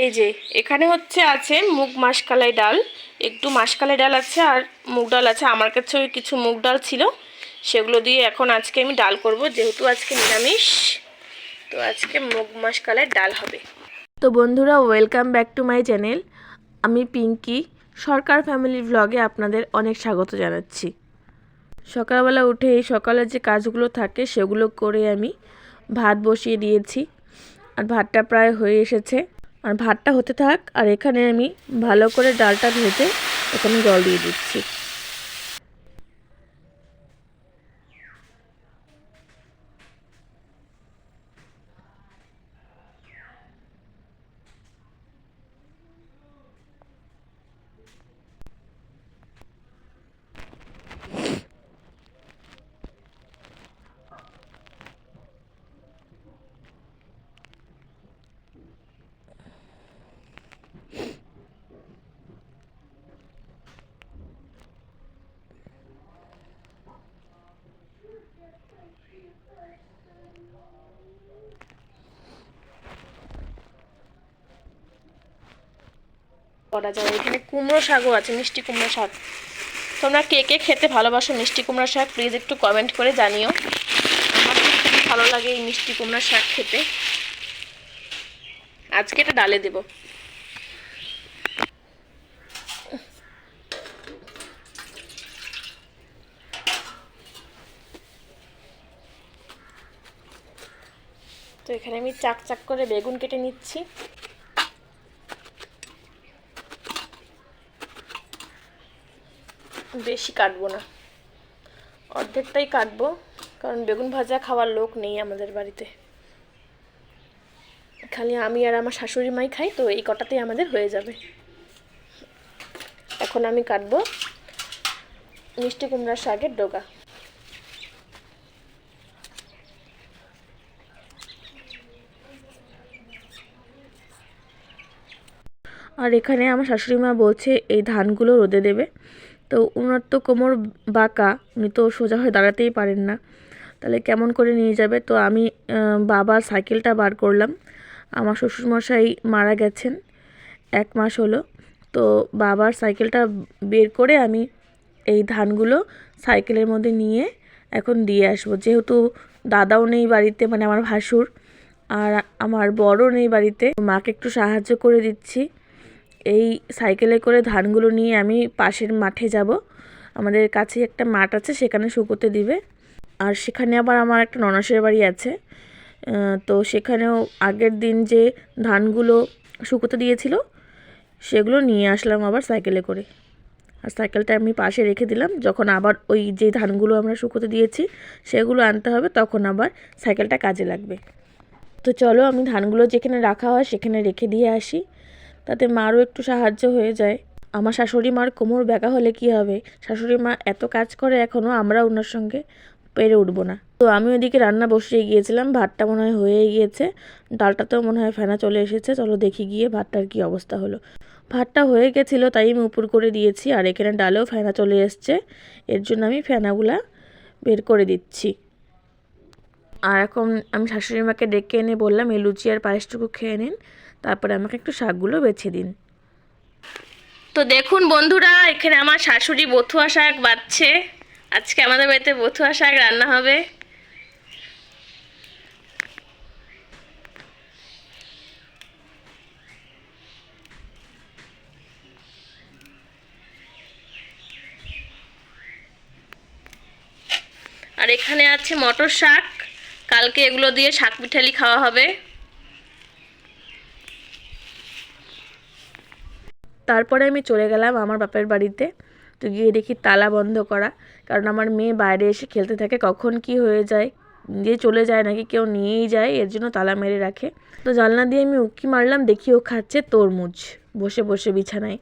এই যে, এখানে হচ্ছে আছে মুগ মাসকালাই ডাল। একটু মাসকালাই ডাল আছে আর মুগ ডাল আছে। আমার কাছে ওই কিছু মুগ ডাল ছিল, সেগুলো দিয়ে এখন আজকে আমি ডাল করব, যেহেতু আজকে নিরামিষ। তো আজকে মুগ মাসকালাই ডাল হবে। তো বন্ধুরা, welcome back to my channel. আমি পিঙ্কি, সরকার ফ্যামিলি ব্লগে আপনাদের অনেক স্বাগত জানাচ্ছি। সকালবেলা উঠে এই সকালের যে কাজগুলো থাকে, সেগুলো করে আমি ভাত বসিয়ে দিয়েছি। আর ভাতটা প্রায় হয়ে এসেছে। আর ভাতটা হতে থাক, আর এখানে আমি ভালো করে ডালটা ভেজে এখানে জল দিয়ে দিচ্ছি। করা যায়। এখানে কুমড়ো শাকও আছে, মিষ্টি কুমড়ো শাক। তোমরা কে কে খেতে ভালোবাসো মিষ্টি কুমড়ো শাক প্লিজ একটু কমেন্ট করে জানিও। আমার খুব ভালো লাগে এই মিষ্টি কুমড়ো শাক খেতে। আজকে এটা ডালে দেবো। তো এখানে আমি চাক চাক করে বেগুন কেটে নিচ্ছি। বেশি কাটবো না। অর্ধেকটাই কাটবো, কারণ বেগুন ভাজা খাওয়ার লোক নেই আমাদের বাড়িতে। খালি আমি আর আমার শাশুড়ি মাই খাই, তো এই কটাতেই আমাদের হয়ে যাবে। এখন আমি কাটবো মিষ্টি কুমড়ার শাকের ডোকা আর এখানে আমার শাশুড়ি মা বলছে, এই ধানগুলো রোদে দেবে। তো ওনার তো কোমর বাঁকা, উনি তো সোজা হয়ে দাঁড়াতেই পারেন না। তাহলে কেমন করে নিয়ে যাবে? তো আমি বাবার সাইকেলটা বার করলাম। আমার শ্বশুরমশাই মারা গেছেন, এক মাস হলো। তো বাবার সাইকেলটা বের করে আমি এই ধানগুলো সাইকেলের মধ্যে নিয়ে এখন দিয়ে আসব। যেহেতু দাদাও নেই বাড়িতে মানে আমার ভাসুর, আর আমার বড়ও নেই বাড়িতে মাকে একটু সাহায্য করে দিচ্ছি। এই সাইকেলে করে ধানগুলো নিয়ে আমি পাশের মাঠে যাব। আমাদের কাছে একটা মাঠ আছে, সেখানে শুকোতে দিবে। আর সেখানে আবার আমার একটা ননসের বাড়ি আছে। তো সেখানেও আগের দিন যে ধানগুলো শুকোতে দিয়েছিল, সেগুলো নিয়ে আসলাম আবার সাইকেলে করে। আর সাইকেলটা আমি পাশে রেখে দিলাম। যখন আবার ওই যে ধানগুলো আমরা শুকোতে দিয়েছি, সেগুলো আনতে হবে, তখন আবার সাইকেলটা কাজে লাগবে। তো চলো আমি ধানগুলো যেখানে রাখা হয়, সেখানে রেখে দিয়ে আসি। তাতে মারও একটু সাহায্য হয়ে যায়। আমার শাশুড়ি মার কোমর ব্যাকা হলে কি হবে? শাশুড়ি মা এত কাজ করে এখনও আমরা ওনার সঙ্গে পেরে উঠবো না। তো আমি ওইদিকে রান্না বসিয়ে গিয়েছিলাম, ভাতটা মনে হয় হয়ে গিয়েছে। ডালটাতেও মনে হয় ফেনা চলে এসেছে, চলো দেখি গিয়ে ভাতটার কি অবস্থা হলো। ভাতটা হয়ে গেছিল তাই আমি উপর করে দিয়েছি, আর এখানে ডালেও ফেনা চলে এসছে। এর জন্য আমি ফেনাগুলা বের করে দিচ্ছি। আর এখন আমি শাশুড়ি মাকে ডেকে এনে বললাম, এই লুচি আর পায়েসটুকু খেয়ে নিন। তারপরে আমাকে একটু শাকগুলো বেছে দিন। তো দেখুন বন্ধুরা, এখানে আমার শাশুড়ি বথুয়া শাক বাচ্ছে আজকে আমাদের বাড়িতে বথুয়া শাক রান্না হবে। আর এখানে আছে মটর শাক। কালকে এগুলো দিয়ে শাক পিঠালি খাওয়া হবে। তারপরে আমি চলে গেলাম আমার বাপের বাড়িতে। তো গিয়ে দেখি তালা বন্ধ করা। কারণ আমার মেয়ে বাইরে এসে খেলতে থাকে কখন কি হয়ে যায় যে চলে যায় নাকি কেউ নিয়েই যায় এর জন্য তালা মেরে রাখে। তো জানলা দিয়ে আমি উকি মারলাম দেখি ও খাচ্ছে তরমুজ বসে বসে বিছানায়।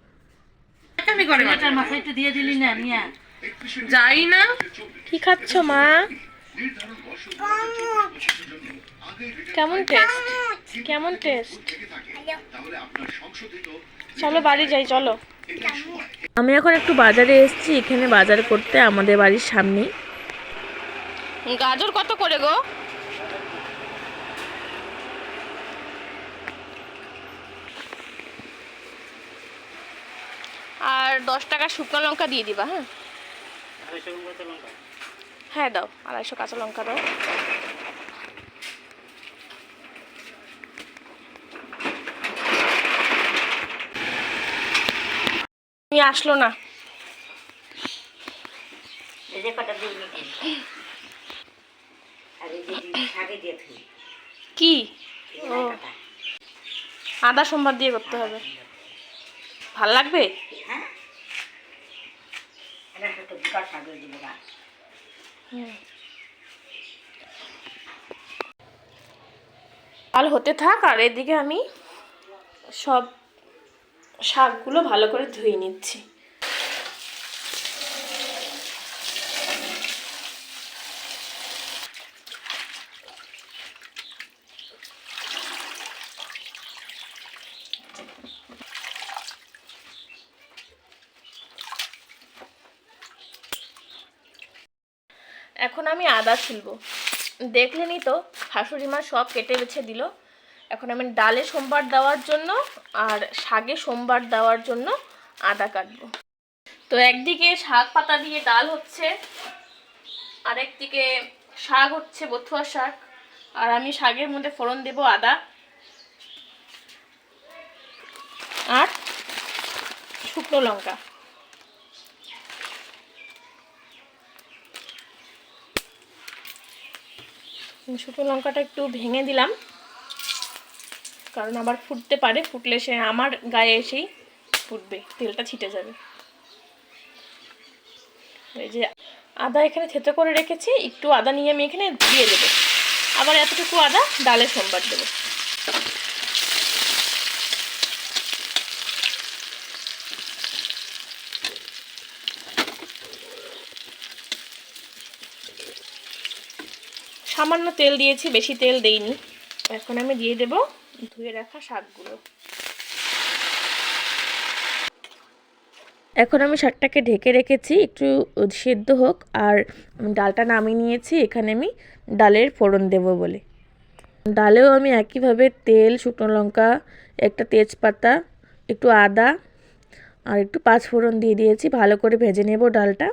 যাই না। কি খাচ্ছ মা? কেমন টেস্ট কেমন টেস্ট চলো বাড়ি যাই চলো। আমি এখন একটু বাজারে এসেছি এখানে বাজার করতে আমাদের বাড়ির সামনে গাজর কত করে গো? আর দশ টাকা শুকনো লঙ্কা দিয়ে দিবা হ্যাঁ? হ্যাঁ দাও আড়াইশো কাঁচা লঙ্কা দাও। তুমি আসলো না। কি? আদা সোমবার দিয়ে করতে হবে। ভালো লাগবে? হ্যাঁ। হতে থাক আর এদিকে আমি সব শাকগুলো ভালো করে ধুয়ে নিচ্ছি। এখন আমি আদা ছুলবো। দেখলেনি তো শাশুড়ি মা সব কেটে বেছে দিল। এখন আমি ডালে সোমবার দেওয়ার জন্য আর শাকে সোমবার দেওয়ার জন্য আদা কাটবো। তো একদিকে শাক পাতা দিয়ে ডাল হচ্ছে, আরেকদিকে শাক হচ্ছে বথুয়া শাক, আর আমি শাকের মধ্যে ফোড়ন দেব আদা। আর শুকনো লঙ্কা। শুকনো লঙ্কাটা একটু ভেঙে দিলাম। কারণ আবার ফুটতে পারে, ফুটলে সে আমার গায়ে এসেই ফুটবে, তেলটা ছিটে যাবে। এই যে আদা এখানে থেতো করে রেখেছি, একটু আদা নিয়ে আমি এখানে দিয়ে দেবো। আবার এতটুকু আদা ডালে সোমবার দেবো। সামান্য তেল দিয়েছি, বেশি তেল দেইনি। এখন আমি দিয়ে দেব ধুয়ে রাখা শাকগুলো। এখন আমি শাকটাকে ঢেকে রেখেছি, একটু সেদ্ধ হোক। আর ডালটা নামিয়ে নিয়েছি, এখানে আমি ডালের ফোড়ন দেব বলে। ডালেও আমি একইভাবে তেল, শুকনো লঙ্কা, একটা তেজপাতা, একটু আদা, আর একটু পাঁচ ফোড়ন দিয়ে দিয়েছি। ভালো করে ভেজে নেব ডালটা।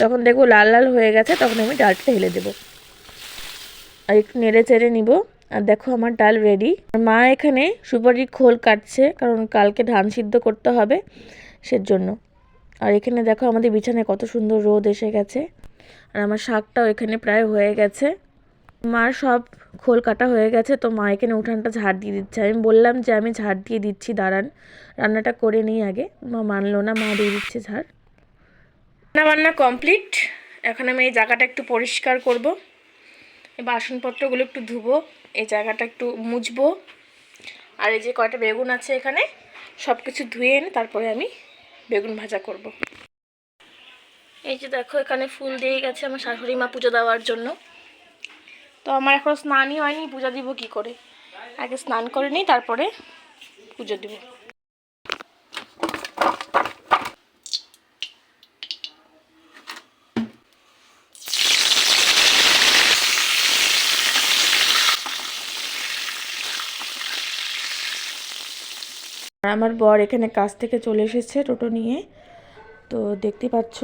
যখন দেখব লাল লাল হয়ে গেছে, তখন আমি ডালটা ঢেলে দেবো। আর একটু নেড়ে চেড়ে নিব। আর দেখো আমার ডাল রেডি মা এখানে সুপারির খোল কাটছে, কারণ কালকে ধান সিদ্ধ করতে হবে সেজন্য। আর এখানে দেখো আমাদের বিছানায় কত সুন্দর রোদ এসে গেছে। আর আমার শাকটাও এখানে প্রায় হয়ে গেছে। মার সব খোল কাটা হয়ে গেছে, তো মা এখানে উঠানটা ঝাড় দিয়ে দিচ্ছে। আমি বললাম যে আমি ঝাড় দিয়ে দিচ্ছি, দাঁড়ান। রান্নাটা করে নিই আগে। মা মানলো না, মা দিয়ে দিচ্ছে ঝাড়। রান্না বান্না কমপ্লিট এখন আমি এই জায়গাটা একটু পরিষ্কার করব। বাসনপত্রগুলো একটু ধুবো। এই জায়গাটা একটু মুছবো। আর এই যে কয়টা বেগুন আছে এখানে সব কিছু ধুয়ে এনে তারপরে আমি বেগুন ভাজা করব। এই যে দেখো, এখানে ফুল দিয়ে গেছে আমার শাশুড়ি মা পুজো দেওয়ার জন্য। তো আমার এখন স্নানই হয়নি, পূজা দিব কি করে? আগে স্নান করে নিই, তারপরে পুজো দিব। আমার বর এখানে কাজ থেকে চলে এসেছে টোটো নিয়ে। তো দেখতে পাচ্ছ।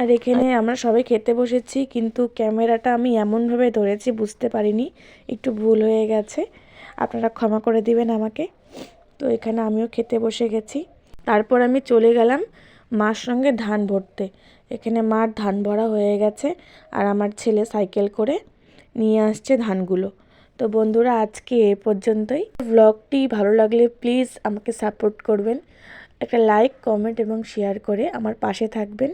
আর এখানে আমরা সবাই খেতে বসেছি, কিন্তু ক্যামেরাটা আমি এমনভাবে ধরেছি বুঝতে পারিনি, একটু ভুল হয়ে গেছে। আপনারা ক্ষমা করে দিবেন আমাকে। তো এখানে আমিও খেতে বসে গেছি। তারপর আমি চলে গেলাম মার সঙ্গে ধান ভরতে। এখানে মার ধান ভরা হয়ে গেছে, আর আমার ছেলে সাইকেল করে নিয়ে আসছে ধানগুলো। তো বন্ধুরা, আজকে এ পর্যন্তই। ব্লগটি ভালো লাগলে প্লিজ আমাকে সাপোর্ট করবেন। একটা লাইক কমেন্ট এবং শেয়ার করে আমার পাশে থাকবেন।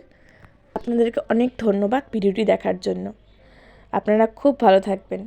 আপনাদেরকে অনেক ধন্যবাদ ভিডিওটি দেখার জন্য। আপনারা খুব ভালো থাকবেন।